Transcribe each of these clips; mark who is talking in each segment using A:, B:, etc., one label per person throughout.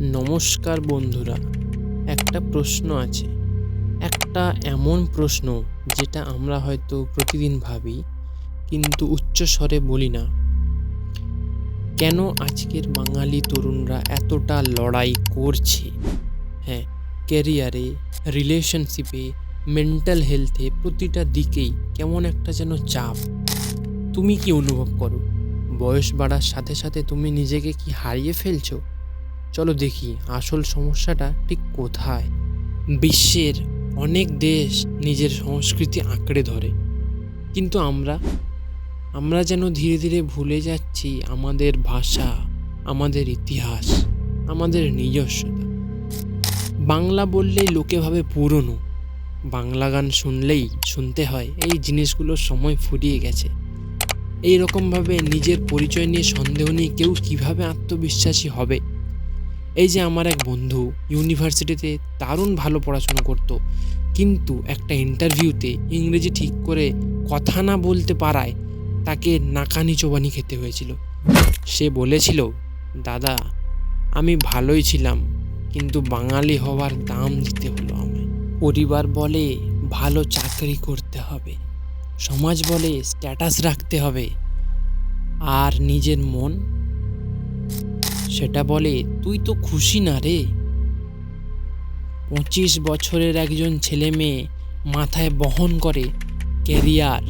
A: নমস্কার বন্ধুরা, একটা প্রশ্ন আছে। একটা এমন প্রশ্ন যেটা আমরা হয়তো প্রতিদিন ভাবি, কিন্তু উচ্চ স্বরে বলি না। কেন আজকের বাঙালি তরুণরা এতটা লড়াই করছে? হ্যাঁ ক্যারিয়ারে, রিলেশনশিপে, মেন্টাল হেলথে প্রতিটা দিকেই কেমন একটা যেন চাপ। তুমি কি অনুভব করো? বয়স বাড়ার সাথে সাথে তুমি নিজেকে কি হারিয়ে ফেলছো? চলো দেখি আসল সমস্যাটা ঠিক কোথায়। বিশ্বের অনেক দেশ নিজের সংস্কৃতি আঁকড়ে ধরে। কিন্তু আমরা আমরা যেন ধীরে ধীরে ভুলে যাচ্ছি আমাদের ভাষা, আমাদের ইতিহাস, আমাদের নিজস্বতা। বাংলা বললেই লোকে ভাবে পুরনো। বাংলা গান শুনলেই শুনতে হয় এই জিনিসগুলোর সময় ফুরিয়ে গেছে। এই রকমভাবে নিজের পরিচয় নিয়ে সন্দেহ নিয়ে কেউ কীভাবে আত্মবিশ্বাসী হবে? এই যে আমার এক বন্ধু ইউনিভার্সিটিতে দারুণ ভালো পড়াশোনা করতো, কিন্তু একটা ইন্টারভিউতে ইংরেজি ঠিক করে কথা না বলতে পারায় তাকে নাকানি চোবানি খেতে হয়েছিল। সে বলেছিল, দাদা, আমি ভালোই ছিলাম, কিন্তু বাঙালি হওয়ার দাম দিতে হলো আমায়। পরিবার বলে ভালো চাকরি করতে হবে, সমাজ বলে স্ট্যাটাস রাখতে হবে, আর নিজের মন সেটা বলে, তুই তো খুশি না রে? পঁচিশ বছরের একজন ছেলে মেয়ে মাথায় বহন করে ক্যারিয়ার,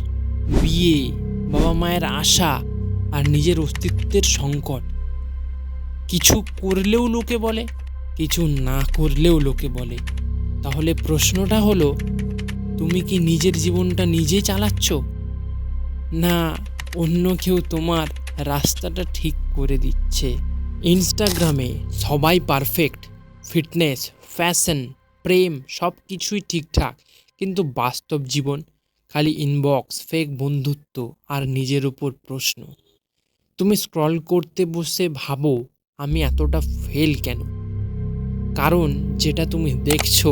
A: বিয়ে, বাবা মায়ের আশা আর নিজের অস্তিত্বের সংকট। কিছু করলেও লোকে বলে, কিছু না করলেও লোকে বলে। তাহলে প্রশ্নটা হলো, তুমি কি নিজের জীবনটা নিজে চালাচ্ছ? না, অন্য কেউ তোমার রাস্তাটা ঠিক করে দিচ্ছে? ইনস্টাগ্রামে সবাই পারফেক্ট, ফিটনেস, ফ্যাশন, প্রেম সব কিছুই ঠিকঠাক। কিন্তু বাস্তব জীবন খালি ইনবক্স ফেক বন্ধুত্ব আর নিজের উপর প্রশ্ন। তুমি স্ক্রল করতে বসে ভাবো, আমি এতটা ফেল কেন? কারণ যেটা তুমি দেখছ,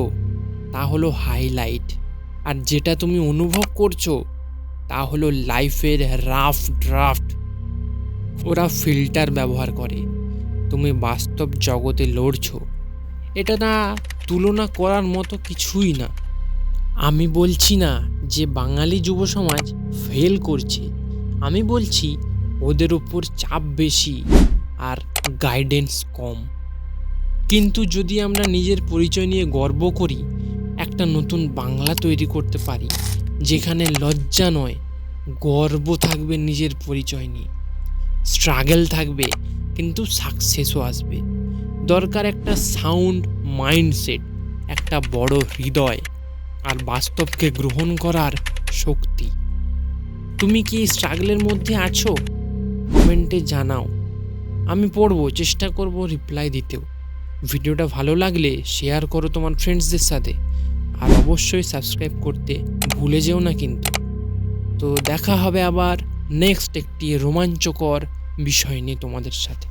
A: তা হলো হাইলাইট আর যেটা তুমি অনুভব করছ, তা হলো লাইফের রাফ ড্রাফট ওরা ফিল্টার ব্যবহার করে। তুমি বাস্তব জগতে লড়ছো, এটা না তুলনা করার মতো কিছুই না। আমি বলছি না যে বাঙালি যুব সমাজ ফেল করছে, আমি বলছি ওদের উপর চাপ বেশি আর গাইডেন্স কম। কিন্তু যদি আমরা নিজের পরিচয় নিয়ে গর্ব করি, একটা নতুন বাংলা তৈরি করতে পারি, যেখানে লজ্জা নয়, গর্ব থাকবে নিজের পরিচয় নিয়ে। স্ট্রাগল থাকবে কিন্তু সাকসেসও আসবে। দরকার একটা সাউন্ড মাইন্ডসেট একটা বড় হৃদয় আর বাস্তবকে গ্রহণ করার শক্তি। তুমি কি স্ট্রাগলের মধ্যে আছো? কমেন্টে জানাও। আমি পড়ব, চেষ্টা করব রিপ্লাই দিতেও। ভিডিওটা ভালো লাগলে শেয়ার করো তোমার ফ্রেন্ডসদের সাথে। আর অবশ্যই সাবস্ক্রাইব করতে ভুলে যেও না কিন্তু। তো দেখা হবে আবার নেক্সট একটি রোমাঞ্চকর বিষয় নিয়ে তোমাদের সাথে।